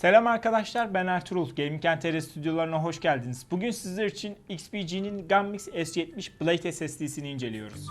Selam arkadaşlar ben Ertuğrul. Gaming TR stüdyolarına hoş geldiniz. Bugün sizler için XPG'nin Gunmix S70 Blade SSD'sini inceliyoruz.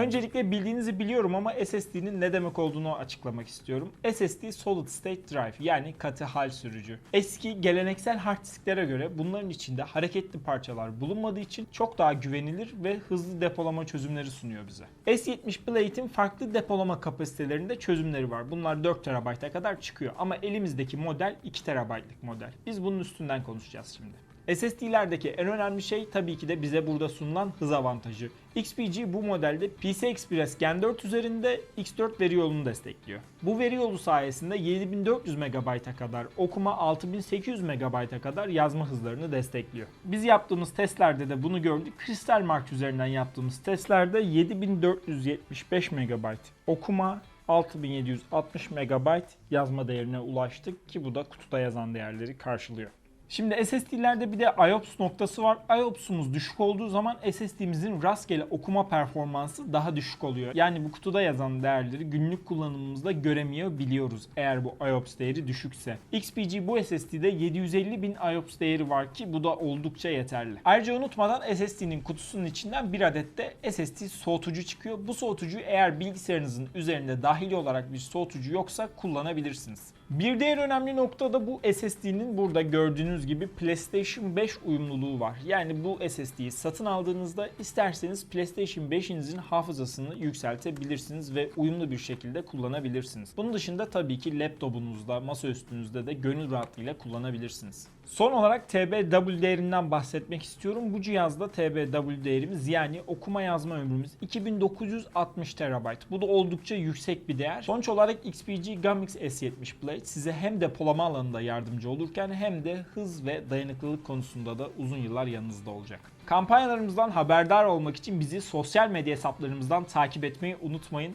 Öncelikle bildiğinizi biliyorum ama SSD'nin ne demek olduğunu açıklamak istiyorum. SSD Solid State Drive yani katı hal sürücü. Eski geleneksel hard disklere göre bunların içinde hareketli parçalar bulunmadığı için çok daha güvenilir ve hızlı depolama çözümleri sunuyor bize. S70 Blade'in farklı depolama kapasitelerinde çözümleri var. Bunlar 4 TB'a kadar çıkıyor ama elimizdeki model 2 TB'lık model. Biz bunun üstünden konuşacağız şimdi. SSD'lerdeki en önemli şey tabii ki de bize burada sunulan hız avantajı. XPG bu modelde PCI Express Gen 4 üzerinde X4 veri yolunu destekliyor. Bu veri yolu sayesinde 7400 MB'a kadar okuma 6800 MB'a kadar yazma hızlarını destekliyor. Biz yaptığımız testlerde de bunu gördük. Crystal Mark üzerinden yaptığımız testlerde 7475 MB okuma 6760 MB yazma değerine ulaştık ki bu da kutuda yazan değerleri karşılıyor. Şimdi SSD'lerde bir de IOPS noktası var. IOPS'umuz düşük olduğu zaman SSD'mizin rastgele okuma performansı daha düşük oluyor. Yani bu kutuda yazan değerleri günlük kullanımımızda göremiyor biliyoruz eğer bu IOPS değeri düşükse. XPG bu SSD'de 750 bin IOPS değeri var ki bu da oldukça yeterli. Ayrıca unutmadan SSD'nin kutusunun içinden bir adet de SSD soğutucu çıkıyor. Bu soğutucuyu eğer bilgisayarınızın üzerinde dahili olarak bir soğutucu yoksa kullanabilirsiniz. Bir diğer önemli nokta da bu SSD'nin burada gördüğünüz gibi PlayStation 5 uyumluluğu var. Yani bu SSD'yi satın aldığınızda isterseniz PlayStation 5'inizin hafızasını yükseltebilirsiniz ve uyumlu bir şekilde kullanabilirsiniz. Bunun dışında tabii ki laptopunuzda, masaüstünüzde de gönül rahatlığıyla kullanabilirsiniz. Son olarak TBW değerinden bahsetmek istiyorum. Bu cihazda TBW değerimiz yani okuma yazma ömrümüz 2960 TB. Bu da oldukça yüksek bir değer. Sonuç olarak XPG Gunmix S70 Blade size hem depolama alanında yardımcı olurken hem de hız ve dayanıklılık konusunda da uzun yıllar yanınızda olacak. Kampanyalarımızdan haberdar olmak için bizi sosyal medya hesaplarımızdan takip etmeyi unutmayın.